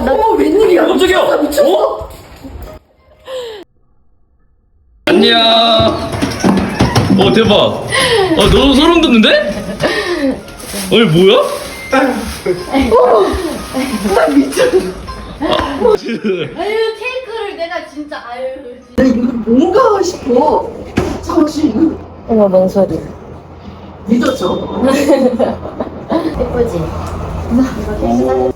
나. 어머, 웬일이야? 깜짝이야. 미쳤어, 미쳤어. 어? 안녕. 어 대박. 아 너도 소름 돋는데? 어이 뭐야? 나 미쳤어. 아, 아유 케이크를 내가 진짜 아유 진짜. 뭔가 하고 싶어. 잠시 어머, 뭔 소리. 믿어줘. 예쁘지? 오.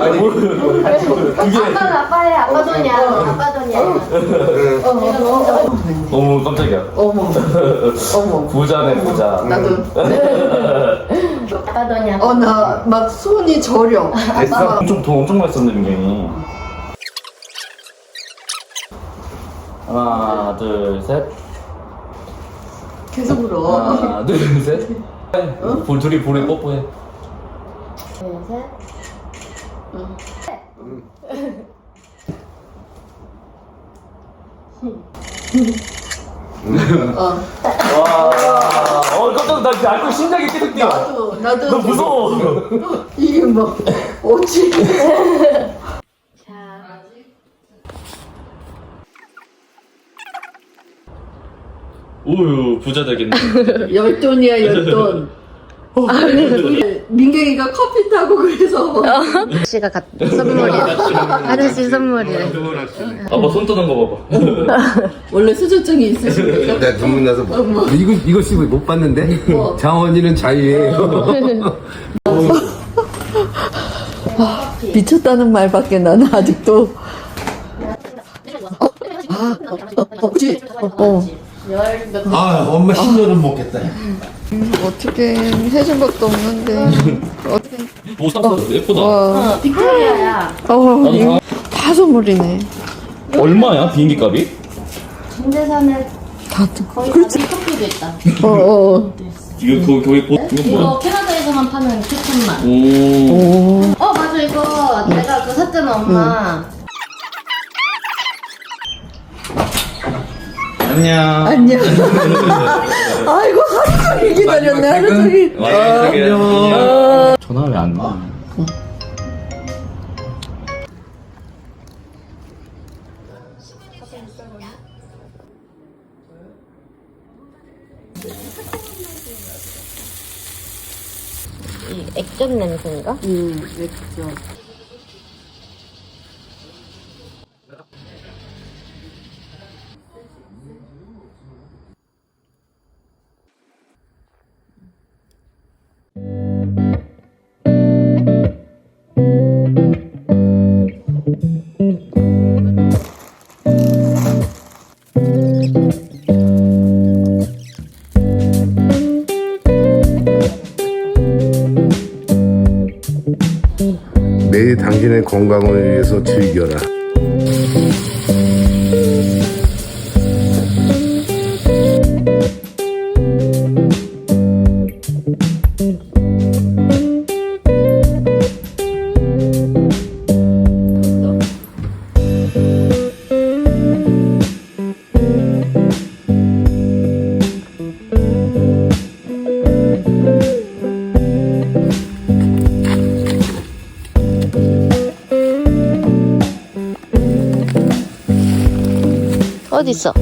아니, 두 개. 아빠는 아빠의 아빠 돈이야. 아빠 돈이야. 진짜 어머, 깜짝이야. 어머 어머. 부자네, 부자. 나도. 아빠 돈이야. 어 나 막 손이 저려. 됐어? 엄청 돈 엄청 많이 썼네 민경이 하나 둘 셋 계속 울어. 하나 둘 셋 볼 둘이 볼에 뽀뽀해 둘 셋. 어. 와 어 깜짝 나 진짜 알고 심장이 계속 뛰어 나도 나도 너 무서워 이게 뭐 어찌 자. 오유 부자 되겠네 열돈이야 열돈. 우리 민경이가 커피 타고 그래서 아저씨가 갖 선물이야. 아저씨 선물이래. 아빠 손 떠는 거 봐봐 원래 수저증이 있으신데요? 내가 눈물 나서 뭐. 이거 이거 씨못 봤는데 뭐? 장원이는 자유예요. 미쳤다는 말밖에 나는 아직도 없지. 어. 아 엄마 10년은 먹겠다. 어떻게 해준 것도 없는데 어떻게 오 샀어 예쁘다 와 어, 빅토리아야. 어, 이거 다 선물이네. 얼마야 비행기 값이? 전재산을 다 거의 다 커피도 있다. 어, 어. 이거 거, 거기 보 이거 뭐야 이거 캐나다에서만 파는 큐톤만. 오 오. 어 맞아 이거 내가 그거 샀잖아 엄마. 안녕 안녕. 아 이고 하루 종일 하루 종일. 안녕 전화 왜 안 와? 이 액젓 냄새인가? 음, 맥주. 당신의 건 어디 있어?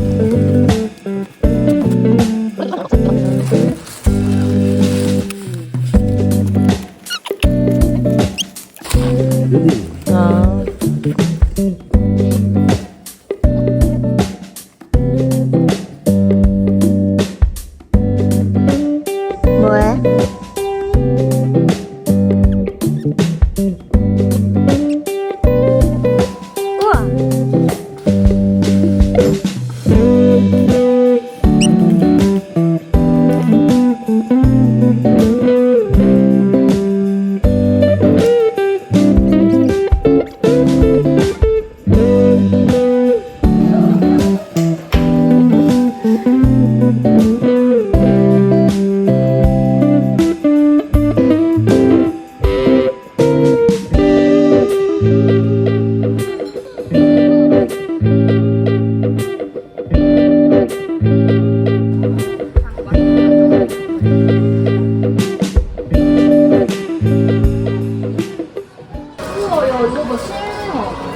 많아요.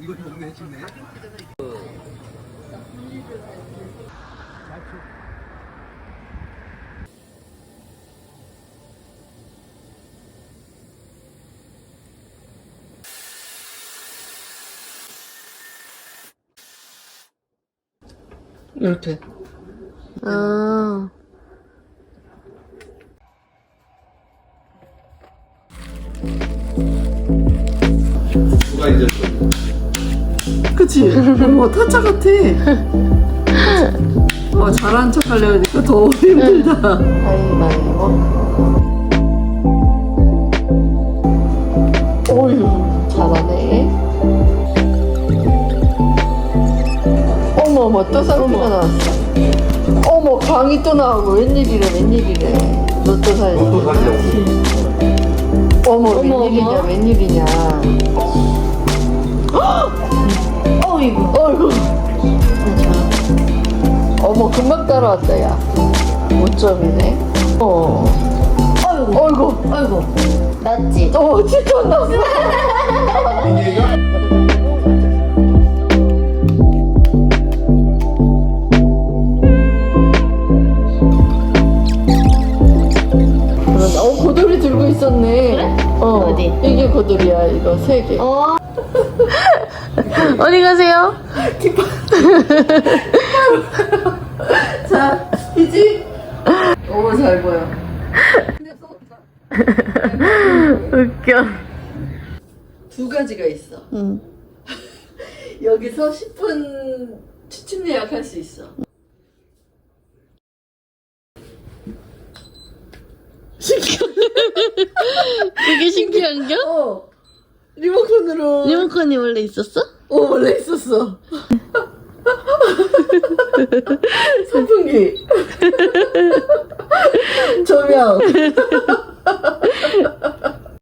이거 동네 친네 이렇게. 아. 누가 이제 그치? 뭐 타짜 같아. 어, 잘한 척 하려니까 더 힘들다. 가위바위보. 어휴, 잘하네. 어머, 어머, 또 상피가 나왔어. 어머, 광이 또 나오고, 웬일이래, 웬일이래. 로또 사야 로또 사려고. 어머, 어머, 웬일이냐, 어머. 웬일이냐. 어이구. 어이구. 어머, 금방 따라왔다, 야. 5점이네. 어. 어이구. 어이구. 어이구. 낫지? 어, 진짜 났어. 있었네. 그래? 어, 어디? 이게 고돌이야, 이거 세 개. 어. 어디 가세요? 자, 이지? 오, 잘 보여. 웃겨. 두 가지가 있어. 응. 여기서 10분 추침 예약할 수 있어. 그게 신기한 겨? 어. 리모컨으로. 리모컨이 원래 있었어? 어, 원래 있었어. 선풍기. 조명.